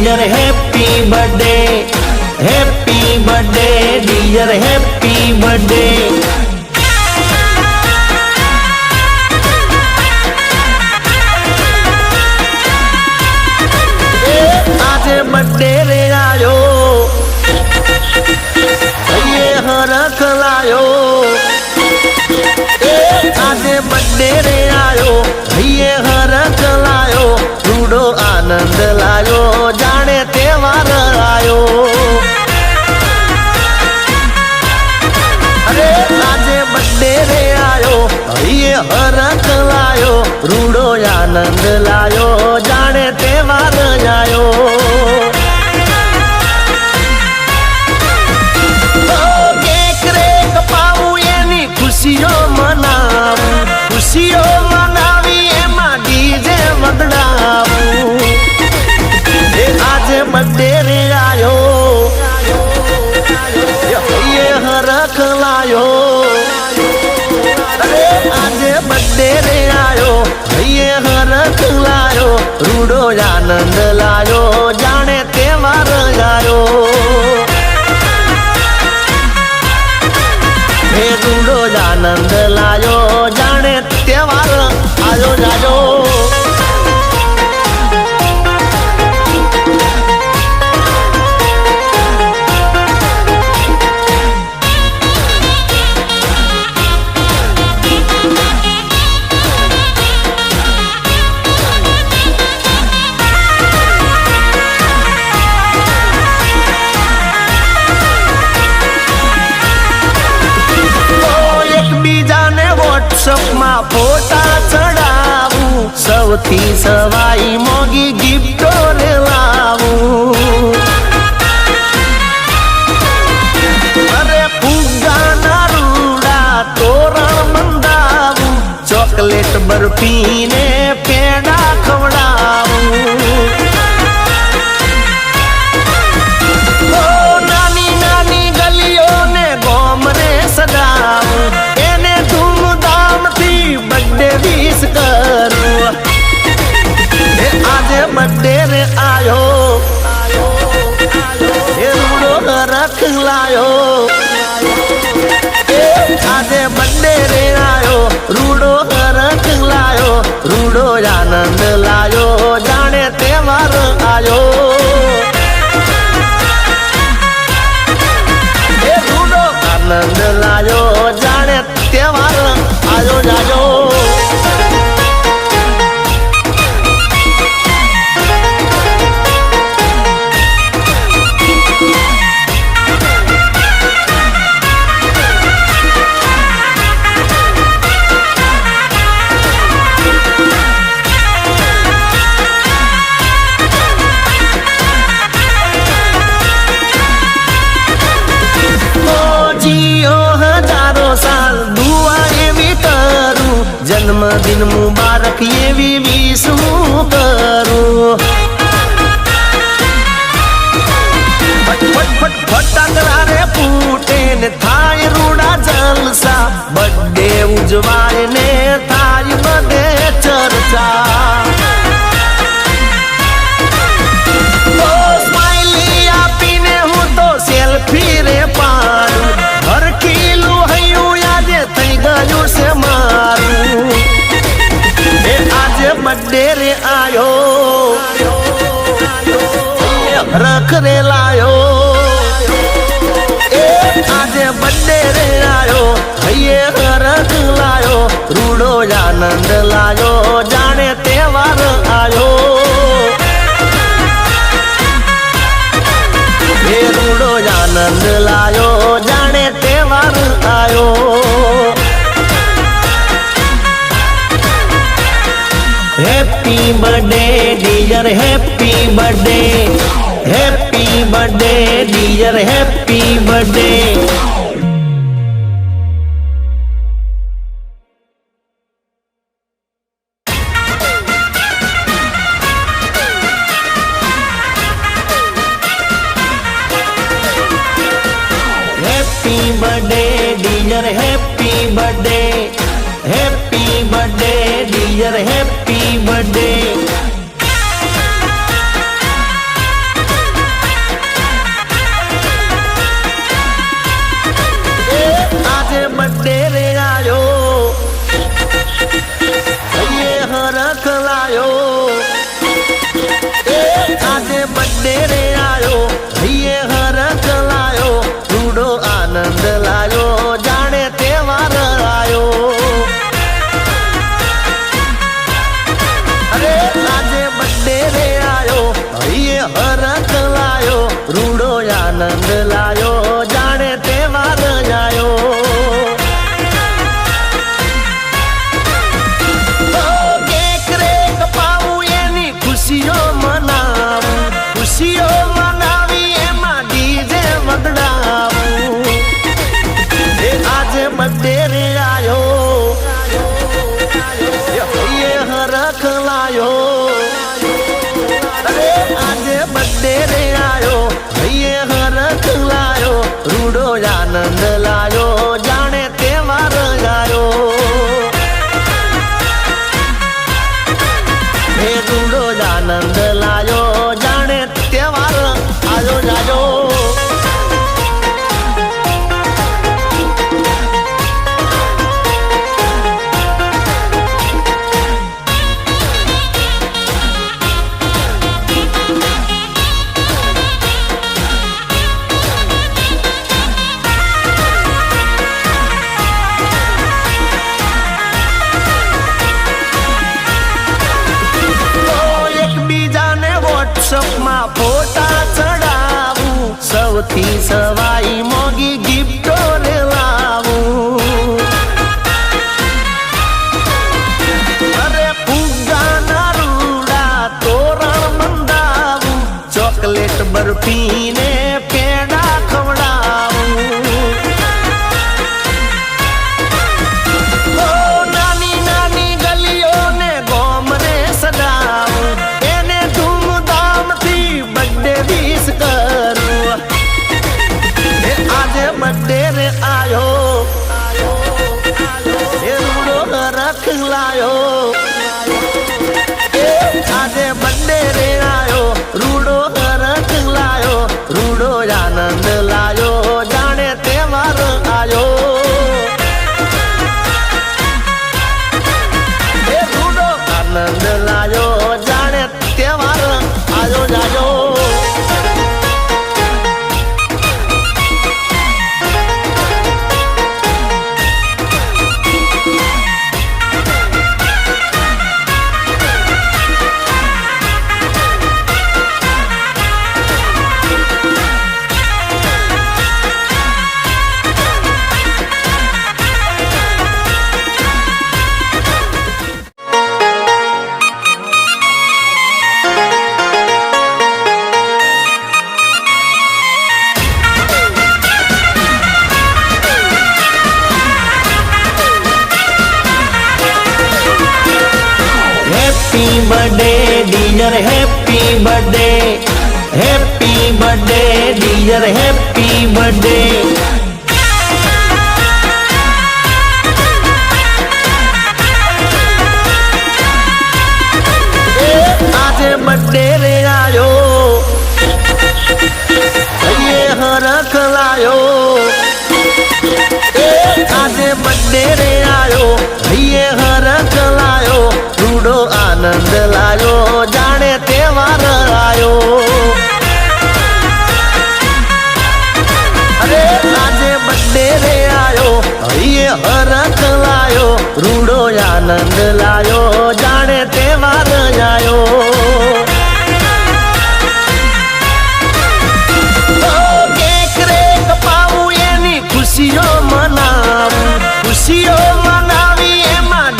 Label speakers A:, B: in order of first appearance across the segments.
A: Dear happy birthday happy birthday dear happy birthday હરખ લાયો રૂડો આનંદ લાયો જાણે તહેવાર આયો રૂડો આનંદ લાયો જાણે તે આયો હે સૌથી સવાઈ મોગી ગિફ્ટો રે લાવું. અરે ફુગ્ગાના રૂડા તોરણ મંદાવું ચોકલેટ બરફી ને રૂડો આનંદ મુબારક એવી વિશ હું કરું. ફટ ફટ ફટ ફટાકડા રે ફૂટે ને થાય રૂડા જલસા. બર્થડે ઉજવાય ને થાય બધે ચર્ચા. આયો હૈયે હરખ લાયો, રૂડો આનંદ લાયો, જાણે તહેવાર આવ્યો. હે રૂડો આનંદ લાયો, જાણે તહેવાર આવ્યો. Happy birthday dear happy birthday happy birthday dear happy birthday birthday dear happy birthday happy birthday dear happy હરખ લાયો રૂડો આનંદ લાયો. સૌથી સવાઈ મોગી ગિફ્ટો ને લાવું અરે ફુગ્ગાના રૂડા તોરણ મંદાવું chocolate barfi happy birthday dear happy birthday happy birthday dear happy birthday આજે બર્થડે રે આયો હૈયે હરખ હૈયે લાયો રૂડો આનંદ લાયો, જાણે તહેવાર આયો. ઓ, કેક રે કપાવું એની ખુશીઓ મનાવું, ખુશીઓ મનાવી એમાં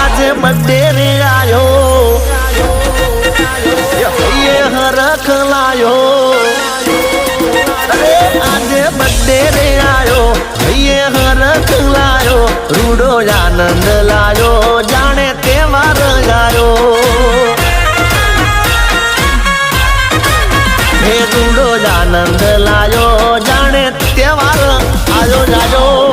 A: આજે બર્થડે લાયો, રૂડો આનંદ લાયો, જાણે તહેવાર આયો હે રૂડો આનંદ લાયો, જાણે તહેવાર આયો, જાજો.